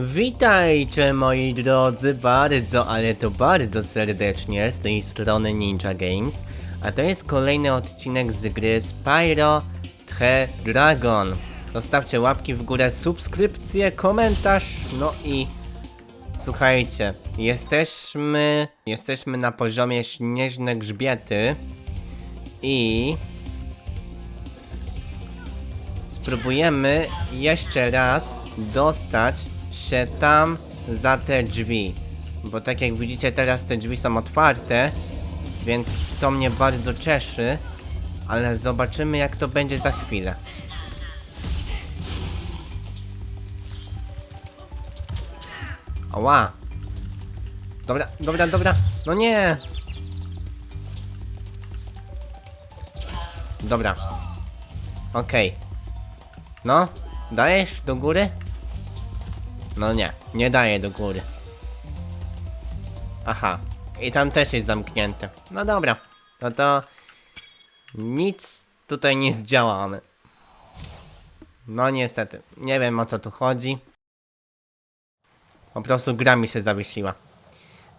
Witajcie moi drodzy, bardzo, ale to bardzo serdecznie z tej strony Ninja Games, a to jest kolejny odcinek z gry Spyro The Dragon. Zostawcie łapki w górę, subskrypcję, komentarz, no i słuchajcie, jesteśmy, jesteśmy na poziomie śnieżne grzbiety i spróbujemy jeszcze raz dostać się tam za te drzwi. Bo tak jak widzicie teraz te drzwi są otwarte, więc to mnie bardzo cieszy, ale zobaczymy jak to będzie za chwilę. Ała! Dobra, dobra, dobra, no nie! Dobra. Okej. No, dajesz do góry? No nie, nie daje do góry. Aha, i tam też jest zamknięte. No dobra, no to nic tutaj nie zdziałamy. No niestety, nie wiem o co tu chodzi. Po prostu gra mi się zawiesiła.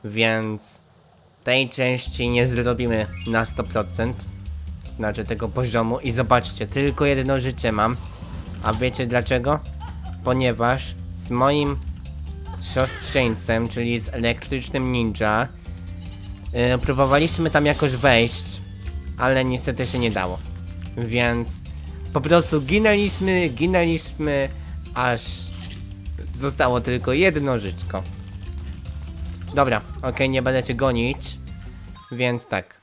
Więc tej części nie zrobimy na 100%. Znaczy tego poziomu. I zobaczcie, tylko jedno życie mam. A wiecie dlaczego? Ponieważ z moim siostrzeńcem, czyli z elektrycznym ninja, yy, próbowaliśmy tam jakoś wejść, ale niestety się nie dało. Więc po prostu ginęliśmy, ginęliśmy, aż zostało tylko jedno żyćko. Dobra, okej, nie będę cię gonić, więc tak.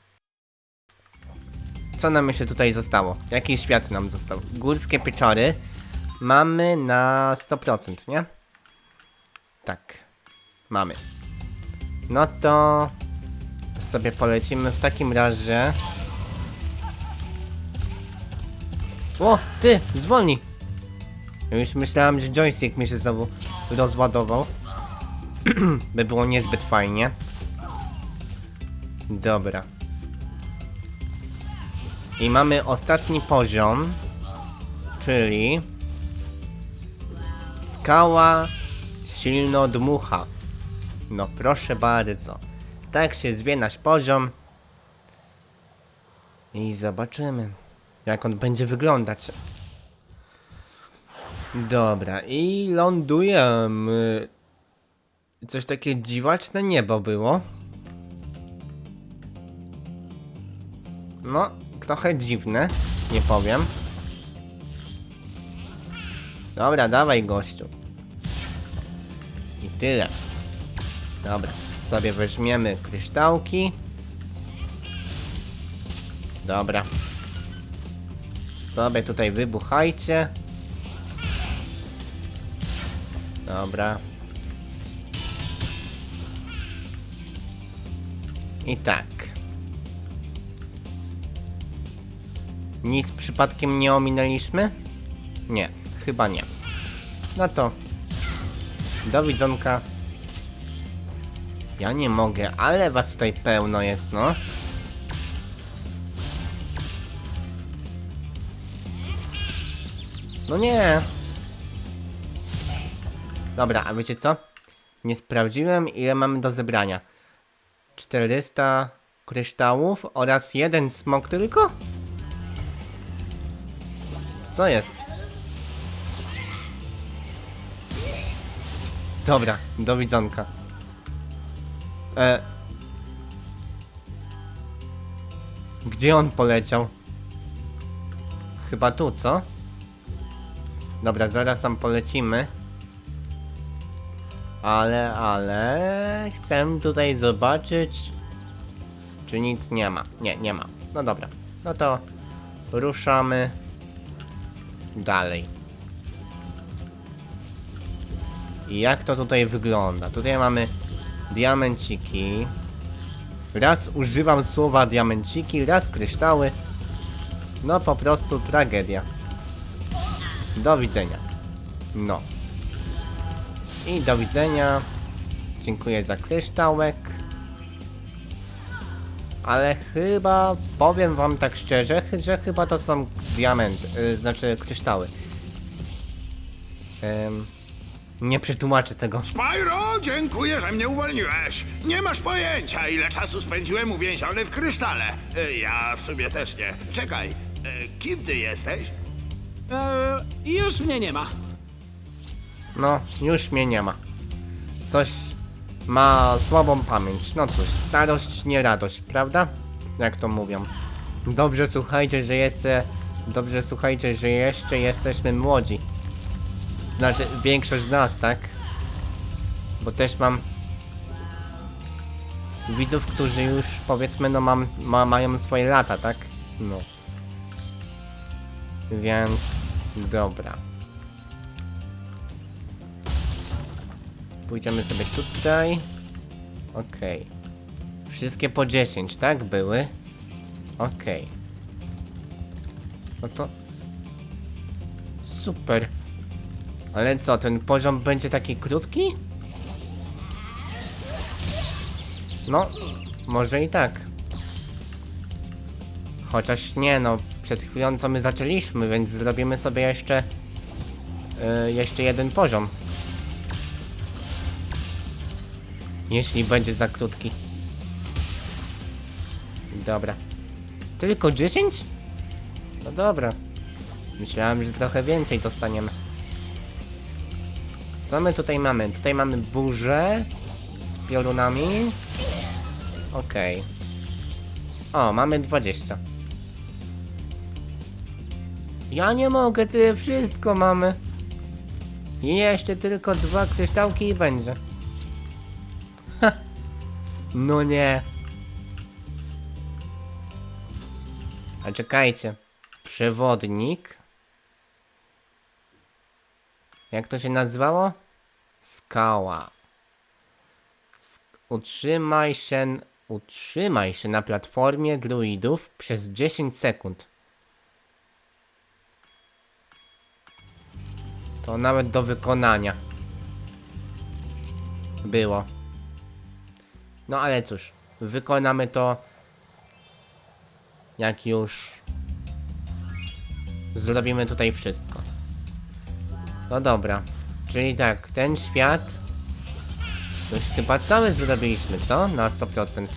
Co nam jeszcze tutaj zostało? Jaki świat nam został? Górskie pieczory mamy na 100%, nie? Tak, mamy. No to sobie polecimy w takim razie. O, ty, zwolnij! Ja Już myślałem, że joystick mi się znowu rozładował. by było niezbyt fajnie. Dobra. I mamy ostatni poziom, czyli skała silno dmucha. No proszę bardzo. Tak się zwie nasz poziom. I zobaczymy, jak on będzie wyglądać. Dobra, i lądujemy. Coś takie dziwaczne niebo było. No, trochę dziwne, nie powiem. Dobra, dawaj gościu. I tyle. Dobra, sobie weźmiemy kryształki. Dobra. Sobie tutaj wybuchajcie. Dobra. I tak. Nic przypadkiem nie ominęliśmy? Nie, chyba nie. No to. Do widzonka. Ja nie mogę, ale was tutaj pełno jest, no. No nie. Dobra, a wiecie co? Nie sprawdziłem ile mamy do zebrania. 400 kryształów oraz jeden smok tylko? Co jest? Dobra, do widzonka. E... Gdzie on poleciał? Chyba tu, co? Dobra, zaraz tam polecimy. Ale, ale... Chcę tutaj zobaczyć... Czy nic nie ma. Nie, nie ma. No dobra. No to... Ruszamy... Dalej. I jak to tutaj wygląda? Tutaj mamy diamenciki. Raz używam słowa diamenciki, raz kryształy. No po prostu tragedia. Do widzenia. No. I do widzenia. Dziękuję za kryształek. Ale chyba, powiem wam tak szczerze, że chyba to są diamenty, y, znaczy kryształy. Ym, Nie przetłumaczę tego. Spyro, dziękuję, że mnie uwolniłeś. Nie masz pojęcia, ile czasu spędziłem uwięziony w krysztale. E, Ja w sumie też nie. Czekaj, e, kim ty jesteś? Eee, już mnie nie ma. No, już mnie nie ma. Coś ma słabą pamięć. No cóż, starość nie radość, prawda? Jak to mówią. Dobrze słuchajcie, że jeszcze... Dobrze słuchajcie, że jeszcze jesteśmy młodzi. Znaczy, większość z nas, tak? Bo też mam... Widzów, którzy już powiedzmy, no mam, ma, mają swoje lata, tak? No. Więc... Dobra. Pójdziemy sobie tutaj. Okej. Wszystkie po 10, tak? Były. Okej. No to... Super. Ale co, ten poziom będzie taki krótki? No, może i tak. Chociaż nie no, przed chwilą co my zaczęliśmy, więc zrobimy sobie jeszcze... Yy, jeszcze jeden poziom. Jeśli będzie za krótki. Dobra. Tylko 10? No dobra. Myślałem, że trochę więcej dostaniemy. Co my tutaj mamy? Tutaj mamy burzę z piorunami. Okej. O, mamy 20. Ja nie mogę, ty wszystko mamy. I jeszcze tylko dwa kryształki i będzie. No nie. A czekajcie. Przewodnik. Jak to się nazywało? Skała. Sk- Utrzymaj się, utrzymaj się na platformie druidów przez 10 sekund. To nawet do wykonania. Było. No ale cóż, wykonamy to jak już zrobimy tutaj wszystko. No dobra, czyli tak, ten świat już chyba cały zrobiliśmy, co? Na 100%.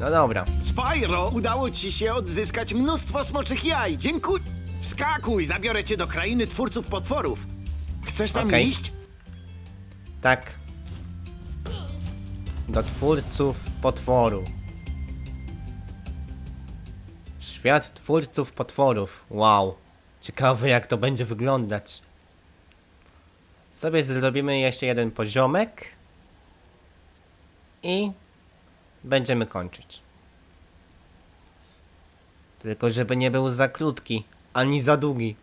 No dobra, Spyro, udało ci się odzyskać mnóstwo smoczych jaj. Dziękuję. Wskakuj, zabiorę cię do krainy twórców potworów. Chcesz tam Okej. iść? tak. Do twórców potworu. Świat twórców potworów. Wow. Ciekawe jak to będzie wyglądać. Sobie zrobimy jeszcze jeden poziomek. I będziemy kończyć. Tylko żeby nie był za krótki, ani za długi.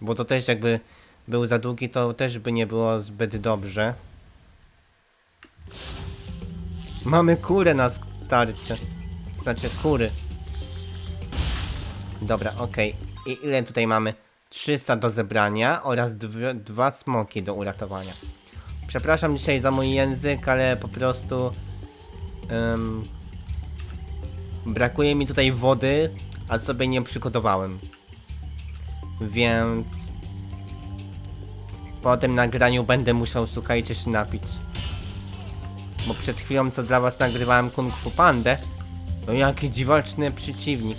Bo to też jakby był za długi, to też by nie było zbyt dobrze. Mamy kurę na starcie. Znaczy kury. Dobra, okej. I ile tutaj mamy? 300 do zebrania oraz dwie, dwa smoki do uratowania. Przepraszam dzisiaj za mój język, ale po prostu... em, brakuje mi tutaj wody, a sobie nie przygotowałem. Więc... Po tym nagraniu będę musiał, słuchajcie, się napić. Bo przed chwilą, co dla was nagrywałem Kung Fu Pandę, no jaki dziwaczny przeciwnik.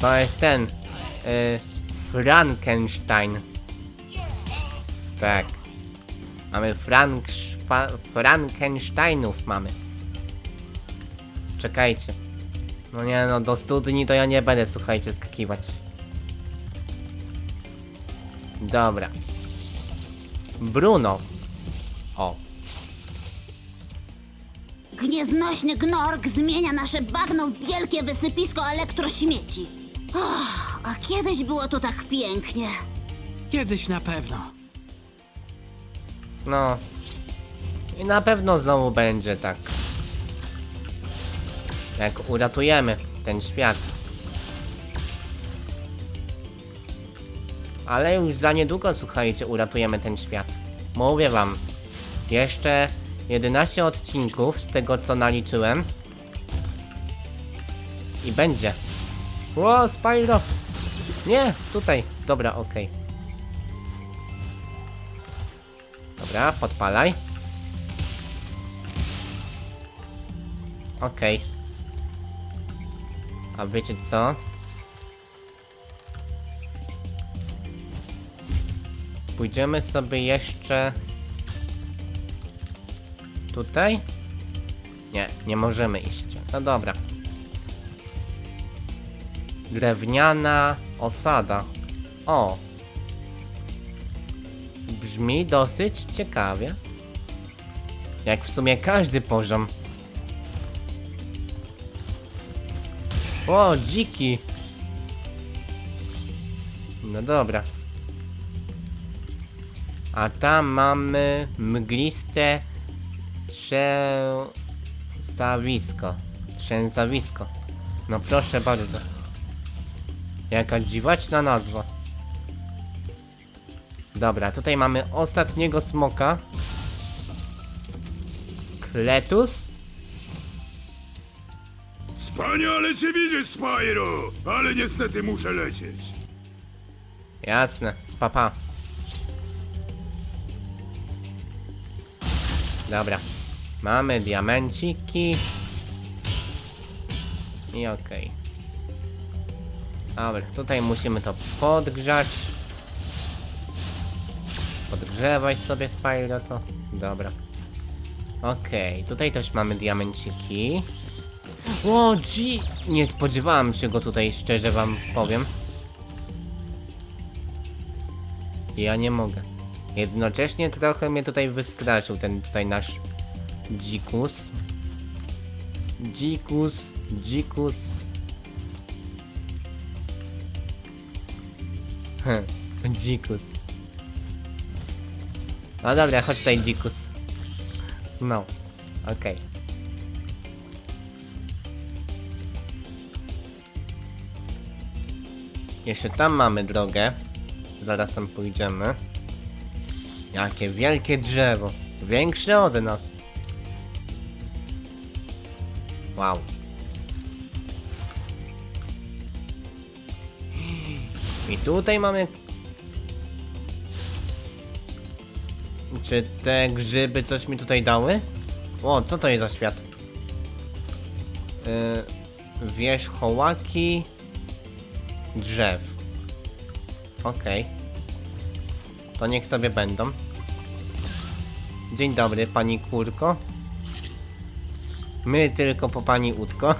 To jest ten, y, Frankenstein. Tak. Mamy Frank, Frankensteinów mamy. Czekajcie. No nie no, do studni to ja nie będę, słuchajcie, skakiwać. Dobra. Bruno. O, Gnieznośny gnork zmienia nasze bagno w wielkie wysypisko elektrośmieci. Och, a kiedyś było tu tak pięknie. Kiedyś na pewno. no. I na pewno znowu będzie tak. Jak uratujemy ten świat. Ale już za niedługo, słuchajcie, uratujemy ten świat. Mówię wam. Jeszcze 11 odcinków z tego co naliczyłem. I będzie. Ło, Spyro! Nie, tutaj. Dobra, okej. Dobra, podpalaj. Okej. A wiecie co? Pójdziemy sobie jeszcze... Tutaj? Nie, nie możemy iść. No dobra. Drewniana osada. O! Brzmi dosyć ciekawie. Jak w sumie każdy poziom. O, dziki! No dobra. A tam mamy mgliste trzęsawisko. Trzęsawisko. No proszę bardzo. Jaka dziwaczna nazwa. Dobra, tutaj mamy ostatniego smoka. Kletus? Wspaniale cię widzieć, Spyro! Ale niestety muszę lecieć. Jasne, papa. Dobra. Mamy diamenciki. I okej. Dobra, tutaj musimy to podgrzać. Podgrzewaj sobie Spyro to. Dobra. Okej, tutaj też mamy diamenciki. O, dzi... Nie spodziewałem się go tutaj, szczerze wam powiem. Ja nie mogę. Jednocześnie trochę mnie tutaj wystraszył ten tutaj nasz dzikus. Dzikus, dzikus. Hm, dzikus. No dobra, chodź tutaj dzikus. No, okej. Jeszcze tam mamy drogę. Zaraz tam pójdziemy. Jakie wielkie drzewo. Większe od nas. Wow. I tutaj mamy... Czy te grzyby coś mi tutaj dały? O, co to jest za świat? Yy, wierzchołaki drzew. Okej. To niech sobie będą. Dzień dobry, pani kurko. My tylko po pani łódko.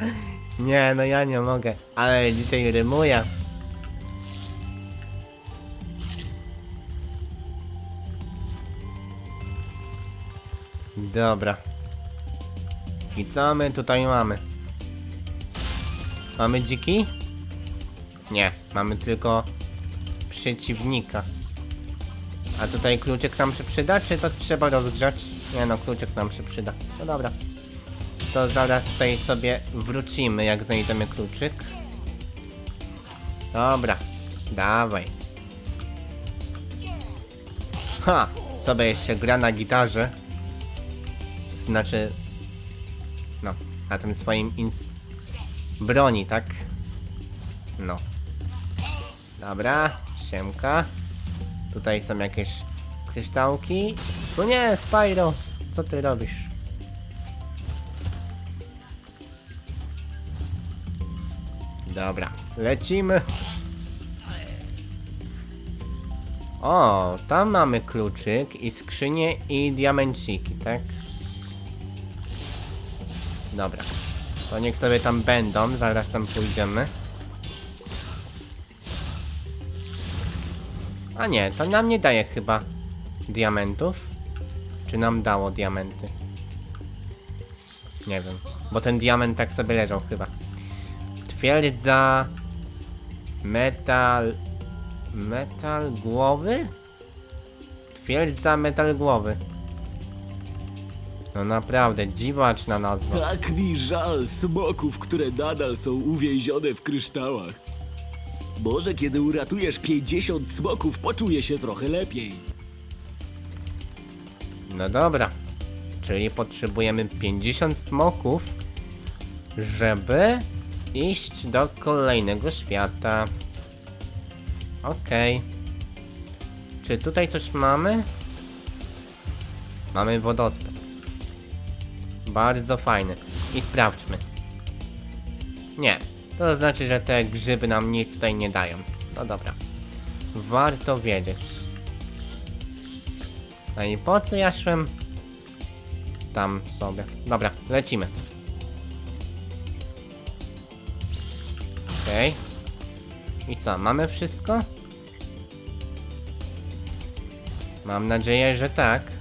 Nie, no ja nie mogę. Ale dzisiaj rymuję. Dobra. I co my tutaj mamy? Mamy dziki? Nie, mamy tylko przeciwnika. A tutaj kluczyk nam się przyda, czy to trzeba rozgrzać? Nie no, kluczyk nam się przyda. No dobra. To zaraz tutaj sobie wrócimy, jak znajdziemy kluczyk. Dobra, dawaj. Ha! Sobie jeszcze gra na gitarze. Znaczy... No, na tym swoim ins... broni, tak? No. Dobra, siemka. Tutaj są jakieś kryształki. Tu nie, Spyro! Co ty robisz? Dobra, lecimy. O, tam mamy kluczyk i skrzynię i diamenciki, tak? Dobra. To niech sobie tam będą, zaraz tam pójdziemy. A nie, to nam nie daje chyba diamentów. Czy nam dało diamenty? Nie wiem, bo ten diament tak sobie leżał chyba. Twierdza... Metal... Metal głowy? Twierdza metal głowy. No naprawdę, dziwaczna nazwa. Tak mi żal smoków, które nadal są uwięzione w kryształach. Może kiedy uratujesz 50 smoków, poczuję się trochę lepiej. No dobra. Czyli potrzebujemy 50 smoków, żeby iść do kolejnego świata. Okej. Czy tutaj coś mamy? Mamy wodospad. Bardzo fajny. I sprawdźmy. Nie. To znaczy, że te grzyby nam nic tutaj nie dają. No dobra. Warto wiedzieć. No i po co ja szłem? Tam sobie. Dobra, lecimy. Okej. I co, mamy wszystko? Mam nadzieję, że tak.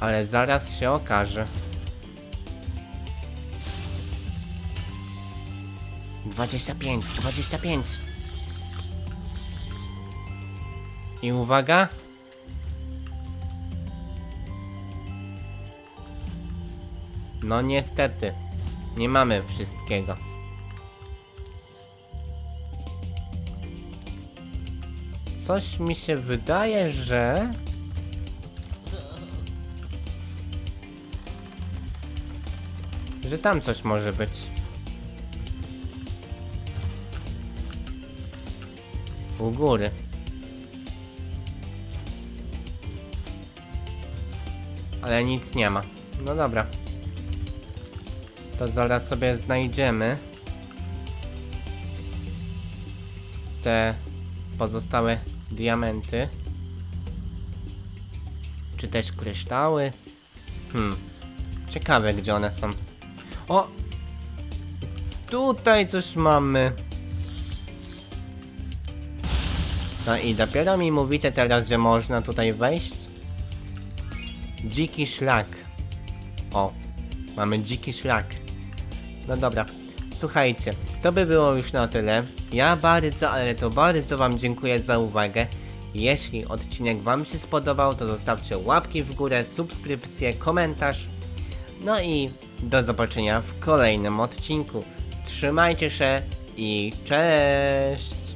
Ale zaraz się okaże. Dwadzieścia pięć, dwadzieścia pięć. I uwaga. No niestety, nie mamy wszystkiego. Coś mi się wydaje, że... Że tam coś może być. U góry. Ale nic nie ma. No dobra. To zaraz sobie znajdziemy te pozostałe diamenty. Czy też kryształy? Hmm. Ciekawe gdzie one są. O! Tutaj coś mamy. No i dopiero mi mówicie teraz, że można tutaj wejść? Dziki szlak. O, mamy dziki szlak. No dobra, słuchajcie, to by było już na tyle. Ja bardzo, ale to bardzo Wam dziękuję za uwagę. Jeśli odcinek Wam się spodobał, to zostawcie łapki w górę, subskrypcję, komentarz. No i do zobaczenia w kolejnym odcinku. Trzymajcie się i cześć!